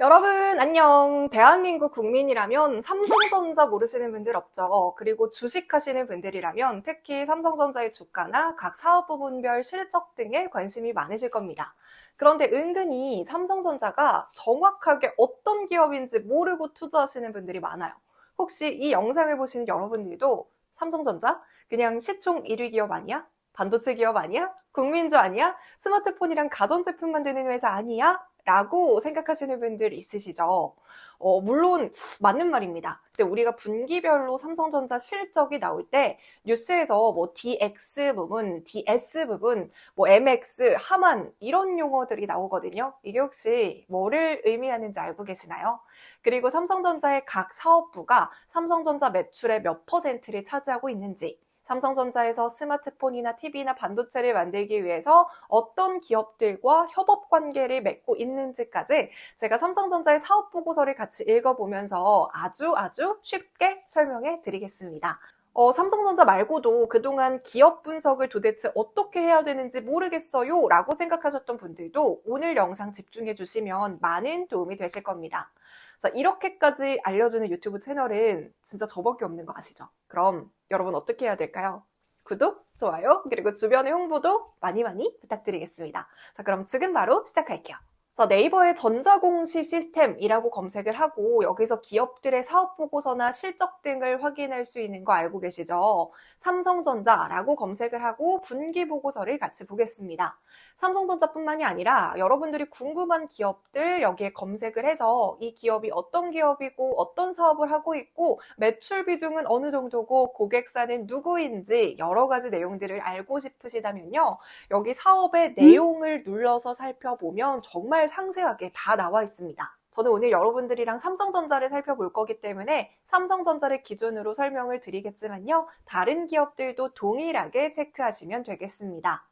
여러분, 안녕. 대한민국 국민이라면 삼성전자 모르시는 분들 없죠. 그리고 주식하시는 분들이라면 특히 삼성전자의 주가나 각 사업 부분별 실적 등에 관심이 많으실 겁니다. 그런데 은근히 삼성전자가 정확하게 어떤 기업인지 모르고 투자하시는 분들이 많아요. 혹시 이 영상을 보시는 여러분들도 삼성전자? 그냥 시총 1위 기업 아니야? 반도체 기업 아니야? 국민주 아니야? 스마트폰이랑 가전제품 만드는 회사 아니야? 라고 생각하시는 분들 있으시죠? 어, 물론 맞는 말입니다. 근데 우리가 분기별로 삼성전자 실적이 나올 때 뉴스에서 뭐 DX 부분, DS 부분, 뭐 MX, 하만 이런 용어들이 나오거든요. 이게 혹시 뭐를 의미하는지 알고 계시나요? 그리고 삼성전자의 각 사업부가 삼성전자 매출의 몇 퍼센트를 차지하고 있는지 삼성전자에서 스마트폰이나 TV나 반도체를 만들기 위해서 어떤 기업들과 협업 관계를 맺고 있는지까지 제가 삼성전자의 사업 보고서를 같이 읽어보면서 아주 아주 쉽게 설명해 드리겠습니다. 어, 삼성전자 말고도 그동안 기업 분석을 도대체 어떻게 해야 되는지 모르겠어요 라고 생각하셨던 분들도 오늘 영상 집중해 주시면 많은 도움이 되실 겁니다. 자, 이렇게까지 알려주는 유튜브 채널은 진짜 저밖에 없는 거 아시죠? 그럼 여러분 어떻게 해야 될까요? 구독, 좋아요, 그리고 주변의 홍보도 많이 많이 부탁드리겠습니다. 자, 그럼 지금 바로 시작할게요. 자, 네이버에 전자공시 시스템이라고 검색을 하고 여기서 기업들의 사업 보고서나 실적 등을 확인할 수 있는 거 알고 계시죠? 삼성전자라고 검색을 하고 분기 보고서를 같이 보겠습니다. 삼성전자뿐만이 아니라 여러분들이 궁금한 기업들 여기에 검색을 해서 이 기업이 어떤 기업이고 어떤 사업을 하고 있고 매출 비중은 어느 정도고 고객사는 누구인지 여러 가지 내용들을 알고 싶으시다면요. 여기 사업의 내용을 눌러서 살펴보면 정말 상세하게 다 나와 있습니다. 저는 오늘 여러분들이랑 삼성전자를 살펴볼 거기 때문에 삼성전자를 기준으로 설명을 드리겠지만요. 다른 기업들도 동일하게 체크하시면 되겠습니다.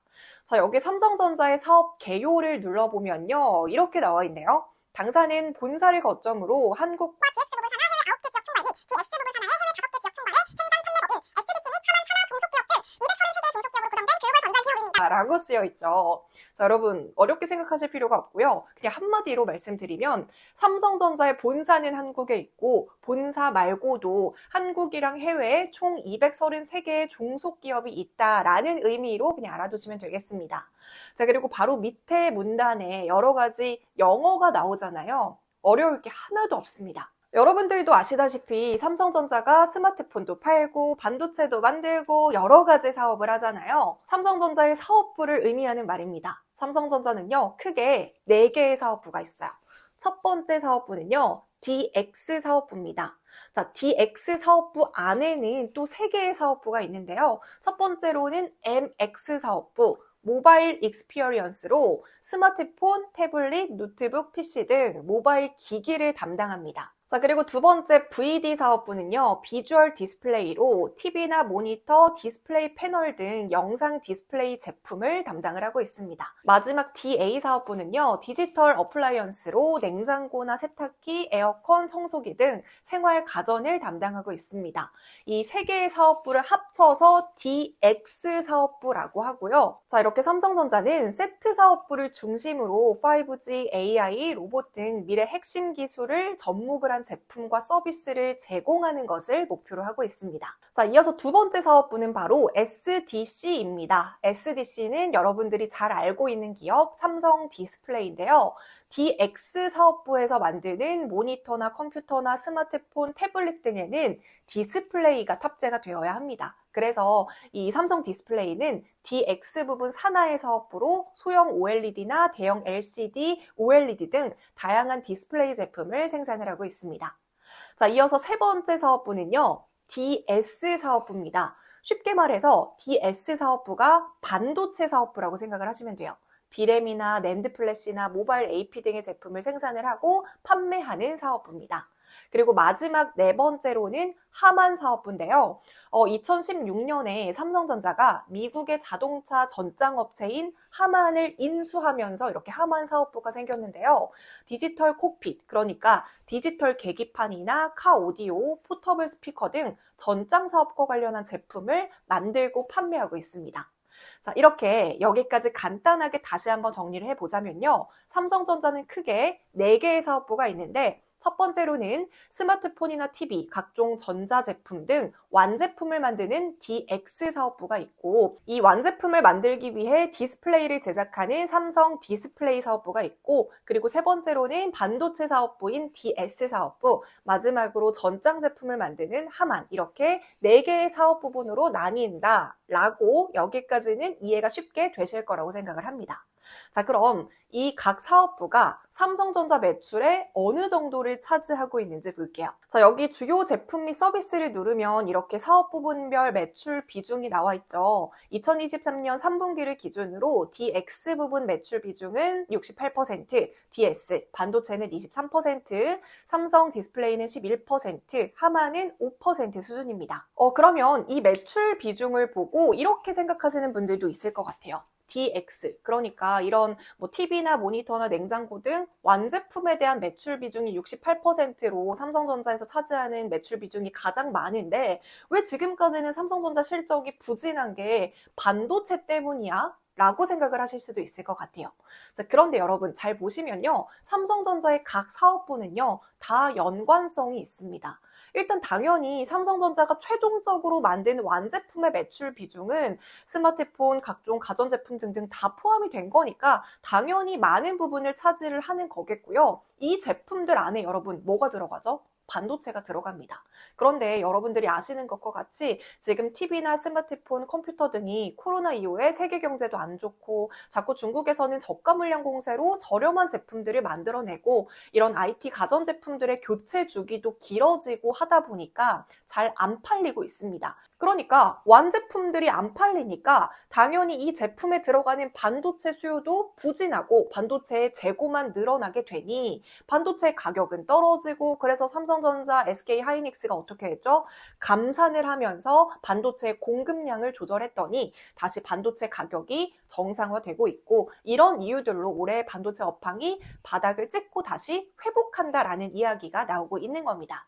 자, 여기 삼성전자의 사업 개요를 눌러보면요. 이렇게 나와 있네요. 당사는 본사를 거점으로 한국 GX 부분 산하 해외 9개 지역 총괄 및 GS 부분 산하의 해외 5개 지역 총괄의 생산 판매법인 SDC 및 하만 산하 종속기업들 233개 종속기업으로 구성된 글로벌 전자 기업입니다. 라고 쓰여 있죠. 자, 여러분, 어렵게 생각하실 필요가 없고요. 그냥 한마디로 말씀드리면, 삼성전자의 본사는 한국에 있고, 본사 말고도 한국이랑 해외에 총 233개의 종속 기업이 있다라는 의미로 그냥 알아두시면 되겠습니다. 자, 그리고 바로 밑에 문단에 여러 가지 영어가 나오잖아요. 어려울 게 하나도 없습니다. 여러분들도 아시다시피 삼성전자가 스마트폰도 팔고 반도체도 만들고 여러 가지 사업을 하잖아요. 삼성전자의 사업부를 의미하는 말입니다. 삼성전자는요, 크게 4개의 사업부가 있어요. 첫 번째 사업부는요, DX 사업부입니다. 자, DX 사업부 안에는 또 3개의 사업부가 있는데요. 첫 번째로는 MX 사업부, 모바일 익스피어리언스로 스마트폰, 태블릿, 노트북, PC 등 모바일 기기를 담당합니다. 자, 그리고 두 번째 VD 사업부는요, 비주얼 디스플레이로 TV나 모니터, 디스플레이 패널 등 영상 디스플레이 제품을 담당을 하고 있습니다. 마지막 DA 사업부는요, 디지털 어플라이언스로 냉장고나 세탁기, 에어컨, 청소기 등 생활 가전을 담당하고 있습니다. 이 세 개의 사업부를 합쳐서 DX 사업부라고 하고요. 자, 이렇게 삼성전자는 세트 사업부를 중심으로 5G, AI, 로봇 등 미래 핵심 기술을 접목을 한 제품과 서비스를 제공하는 것을 목표로 하고 있습니다. 자, 이어서 두 번째 사업부는 바로 SDC입니다. SDC는 여러분들이 잘 알고 있는 기업 삼성 디스플레이인데요. DX 사업부에서 만드는 모니터나 컴퓨터나 스마트폰, 태블릿 등에는 디스플레이가 탑재가 되어야 합니다. 그래서 이 삼성 디스플레이는 DX 부분 산하의 사업부로 소형 OLED나 대형 LCD, OLED 등 다양한 디스플레이 제품을 생산을 하고 있습니다. 자, 이어서 세 번째 사업부는요. DS 사업부입니다. 쉽게 말해서 DS 사업부가 반도체 사업부라고 생각을 하시면 돼요. 디램이나 낸드 플래시나 모바일 AP 등의 제품을 생산을 하고 판매하는 사업부입니다. 그리고 마지막 네 번째로는 하만 사업부인데요. 어, 2016년에 삼성전자가 미국의 자동차 전장업체인 하만을 인수하면서 이렇게 하만 사업부가 생겼는데요. 디지털 콕핏, 그러니까 디지털 계기판이나 카 오디오, 포터블 스피커 등 전장 사업과 관련한 제품을 만들고 판매하고 있습니다. 자, 이렇게 여기까지 간단하게 다시 한번 정리를 해보자면요. 삼성전자는 크게 4개의 사업부가 있는데, 첫 번째로는 스마트폰이나 TV, 각종 전자제품 등 완제품을 만드는 DX 사업부가 있고, 이 완제품을 만들기 위해 디스플레이를 제작하는 삼성 디스플레이 사업부가 있고, 그리고 세 번째로는 반도체 사업부인 DS 사업부, 마지막으로 전장 제품을 만드는 하만, 이렇게 네 개의 사업 부분으로 나뉜다. 라고 여기까지는 이해가 쉽게 되실 거라고 생각을 합니다. 자, 그럼 이 각 사업부가 삼성전자 매출의 어느 정도를 차지하고 있는지 볼게요. 자, 여기 주요 제품 및 서비스를 누르면 이렇게 사업 부분별 매출 비중이 나와 있죠. 2023년 3분기를 기준으로 DX 부분 매출 비중은 68%, DS, 반도체는 23%, 삼성 디스플레이는 11%, 하마는 5% 수준입니다. 어, 그러면 이 매출 비중을 보고 이렇게 생각하시는 분들도 있을 것 같아요. DX. 그러니까 이런 뭐 TV나 모니터나 냉장고 등 완제품에 대한 매출 비중이 68%로 삼성전자에서 차지하는 매출 비중이 가장 많은데 왜 지금까지는 삼성전자 실적이 부진한 게 반도체 때문이야? 라고 생각을 하실 수도 있을 것 같아요. 자, 그런데 여러분 잘 보시면요. 삼성전자의 각 사업부는요. 다 연관성이 있습니다. 일단 당연히 삼성전자가 최종적으로 만든 완제품의 매출 비중은 스마트폰, 각종 가전제품 등등 다 포함이 된 거니까 당연히 많은 부분을 차지를 하는 거겠고요. 이 제품들 안에 여러분 뭐가 들어가죠? 반도체가 들어갑니다. 그런데 여러분들이 아시는 것과 같이 지금 TV나 스마트폰, 컴퓨터 등이 코로나 이후에 세계 경제도 안 좋고 자꾸 중국에서는 저가 물량 공세로 저렴한 제품들을 만들어내고 이런 IT 가전 제품들의 교체 주기도 길어지고 하다 보니까 잘 안 팔리고 있습니다. 그러니까 완제품들이 안 팔리니까 당연히 이 제품에 들어가는 반도체 수요도 부진하고 반도체의 재고만 늘어나게 되니 반도체 가격은 떨어지고 그래서 삼성전자, SK 하이닉스가 어떻게 했죠? 감산을 하면서 반도체 공급량을 조절했더니 다시 반도체 가격이 정상화되고 있고 이런 이유들로 올해 반도체 업황이 바닥을 찍고 다시 회복한다라는 이야기가 나오고 있는 겁니다.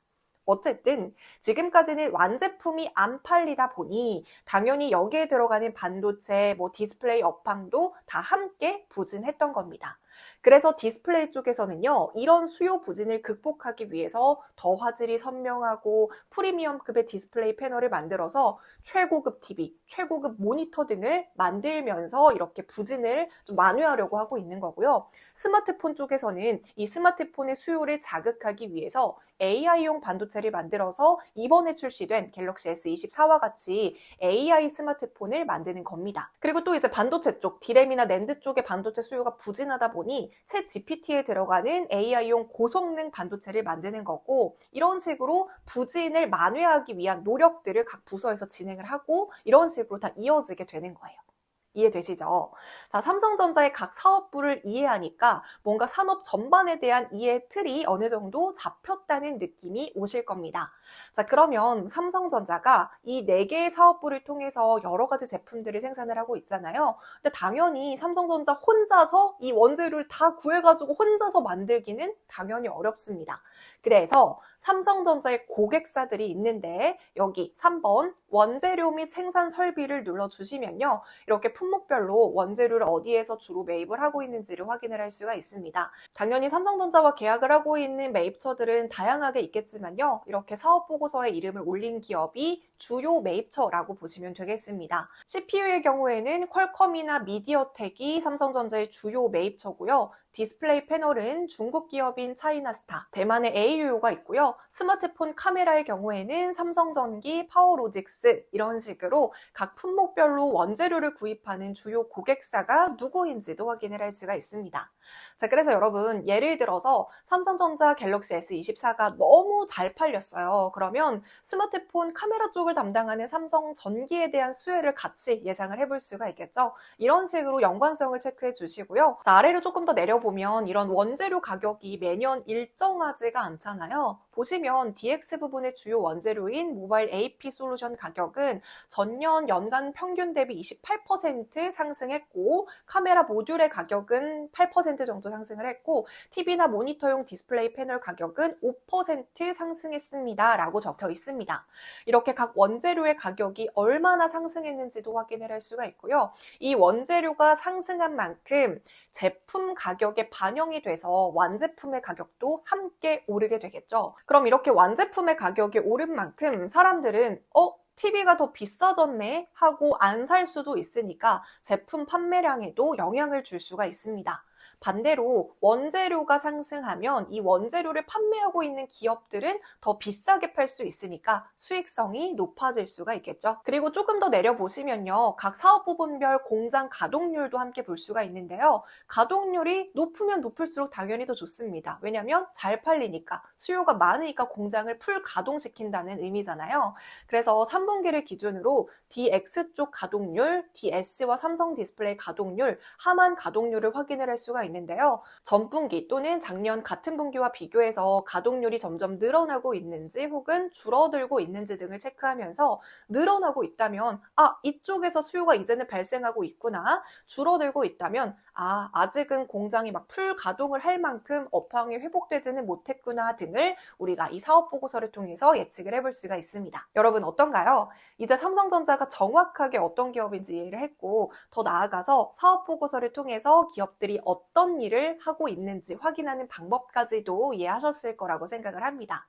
어쨌든 지금까지는 완제품이 안 팔리다 보니 당연히 여기에 들어가는 반도체, 뭐 디스플레이 업황도 다 함께 부진했던 겁니다. 그래서 디스플레이 쪽에서는요, 이런 수요 부진을 극복하기 위해서 더 화질이 선명하고 프리미엄급의 디스플레이 패널을 만들어서 최고급 TV, 최고급 모니터 등을 만들면서 이렇게 부진을 좀 만회하려고 하고 있는 거고요. 스마트폰 쪽에서는 이 스마트폰의 수요를 자극하기 위해서 AI용 반도체를 만들어서 이번에 출시된 갤럭시 S24와 같이 AI 스마트폰을 만드는 겁니다. 그리고 또 이제 반도체 쪽, 디램이나 낸드 쪽의 반도체 수요가 부진하다 보니 챗 GPT에 들어가는 AI용 고성능 반도체를 만드는 거고 이런 식으로 부진을 만회하기 위한 노력들을 각 부서에서 진행을 하고 이런 식으로 다 이어지게 되는 거예요. 이해되시죠? 자, 삼성전자의 각 사업부를 이해하니까 뭔가 산업 전반에 대한 이해 틀이 어느 정도 잡혔다는 느낌이 오실 겁니다. 자, 그러면 삼성전자가 이 네 개의 사업부를 통해서 여러 가지 제품들을 생산을 하고 있잖아요. 근데 당연히 삼성전자 혼자서 이 원재료를 다 구해가지고 혼자서 만들기는 당연히 어렵습니다. 그래서 삼성전자의 고객사들이 있는데 여기 3번 원재료 및 생산 설비를 눌러주시면요. 이렇게 품목별로 원재료를 어디에서 주로 매입을 하고 있는지를 확인을 할 수가 있습니다. 당연히 삼성전자와 계약을 하고 있는 매입처들은 다양하게 있겠지만요. 이렇게 사업 보고서에 이름을 올린 기업이 주요 매입처라고 보시면 되겠습니다. CPU의 경우에는 퀄컴이나 미디어텍이 삼성전자의 주요 매입처고요. 디스플레이 패널은 중국 기업인 차이나스타, 대만의 AU가 있고요. 스마트폰 카메라의 경우에는 삼성전기, 파워로직스 이런 식으로 각 품목별로 원재료를 구입하는 주요 고객사가 누구인지도 확인을 할 수가 있습니다. 자, 그래서 여러분 예를 들어서 삼성전자 갤럭시 S24가 너무 잘 팔렸어요. 그러면 스마트폰 카메라 쪽을 담당하는 삼성 전기에 대한 수혜를 같이 예상을 해볼 수가 있겠죠. 이런 식으로 연관성을 체크해 주시고요. 자, 아래로 조금 더 내려보면 이런 원재료 가격이 매년 일정하지가 않잖아요. 보시면 DX 부분의 주요 원재료인 모바일 AP 솔루션 가격은 전년 연간 평균 대비 28% 상승했고 카메라 모듈의 가격은 8% 10% 정도 상승을 했고 TV나 모니터용 디스플레이 패널 가격은 5% 상승했습니다. 라고 적혀 있습니다. 이렇게 각 원재료의 가격이 얼마나 상승했는지도 확인을 할 수가 있고요. 이 원재료가 상승한 만큼 제품 가격에 반영이 돼서 완제품의 가격도 함께 오르게 되겠죠. 그럼 이렇게 완제품의 가격이 오른 만큼 사람들은 어? TV가 더 비싸졌네 하고 안 살 수도 있으니까 제품 판매량에도 영향을 줄 수가 있습니다. 반대로 원재료가 상승하면 이 원재료를 판매하고 있는 기업들은 더 비싸게 팔 수 있으니까 수익성이 높아질 수가 있겠죠. 그리고 조금 더 내려보시면요. 각 사업 부분별 공장 가동률도 함께 볼 수가 있는데요. 가동률이 높으면 높을수록 당연히 더 좋습니다. 왜냐하면 잘 팔리니까 수요가 많으니까 공장을 풀 가동시킨다는 의미잖아요. 그래서 3분기를 기준으로 DX 쪽 가동률, DS와 삼성 디스플레이 가동률, 하만 가동률을 확인을 할 수가 있는데요. 전분기 또는 작년 같은 분기와 비교해서 가동률이 점점 늘어나고 있는지 혹은 줄어들고 있는지 등을 체크하면서 늘어나고 있다면 아 이쪽에서 수요가 이제는 발생하고 있구나 줄어들고 있다면 아 아직은 공장이 막 풀 가동을 할 만큼 업황이 회복되지는 못했구나 등을 우리가 이 사업 보고서를 통해서 예측을 해볼 수가 있습니다. 여러분 어떤가요? 이제 삼성전자가 정확하게 어떤 기업인지 이해를 했고 더 나아가서 사업 보고서를 통해서 기업들이 어떤 일을 하고 있는지 확인하는 방법까지도 이해하셨을 거라고 생각을 합니다.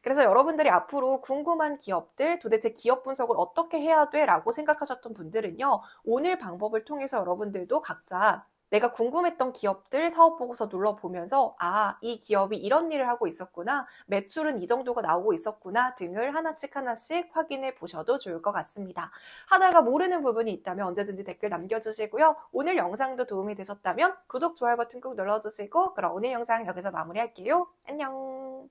그래서 여러분들이 앞으로 궁금한 기업들, 도대체 기업 분석을 어떻게 해야 돼? 라고 생각하셨던 분들은요, 오늘 방법을 통해서 여러분들도 각자 내가 궁금했던 기업들 사업 보고서 눌러보면서 아, 이 기업이 이런 일을 하고 있었구나, 매출은 이 정도가 나오고 있었구나 등을 하나씩 하나씩 확인해 보셔도 좋을 것 같습니다. 하다가 모르는 부분이 있다면 언제든지 댓글 남겨주시고요. 오늘 영상도 도움이 되셨다면 구독, 좋아요 버튼 꾹 눌러주시고 그럼 오늘 영상 여기서 마무리할게요. 안녕!